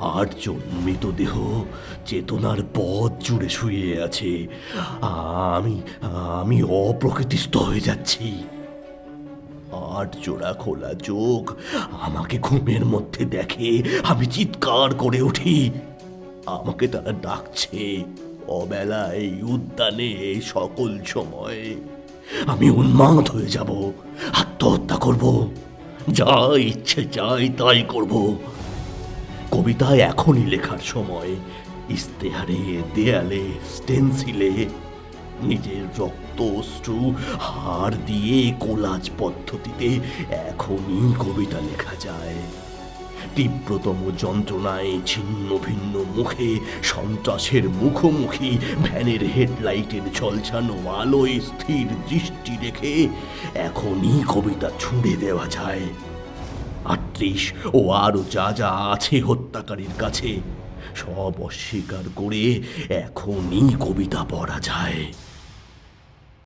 আটজন মৃতদেহ চেতনার পথ জুড়ে শুয়ে আছে। আমি আমি অপ্রকৃতিস্থ হয়ে যাচ্ছি। আট জোড়া খোলা চোখ আমাকে ঘুমের মধ্যে দেখে আমি চিৎকার করে উঠি। আমাকে তারা ডাকছে অবেলায় উদ্যানে সকল সময়। আমি উন্মাদ হয়ে যাব, আত্মহত্যা করব, যা ইচ্ছে চাই তাই করব। কবিতা এখনই লেখার সময়। ইস্তেহারে দেয়ালে স্টেন্সিলে নিজের রক্ত অশ্রু হাড় দিয়ে কোলাজ পদ্ধতিতে এখনই কবিতা লেখা যায়। তীব্রতম যন্ত্রণায় ছিন্ন ভিন্ন মুখে, সন্ত্রাসের মুখোমুখি, ভ্যানের হেডলাইটের ঝলছানো আলোয় স্থির দৃষ্টি রেখে এখনই কবিতা ছুঁড়ে দেওয়া যায়। আটত্রিশ ও আরও যা যা আছে হত্যাকারীর কাছে, সব অস্বীকার করে এখনই কবিতা পড়া যায়।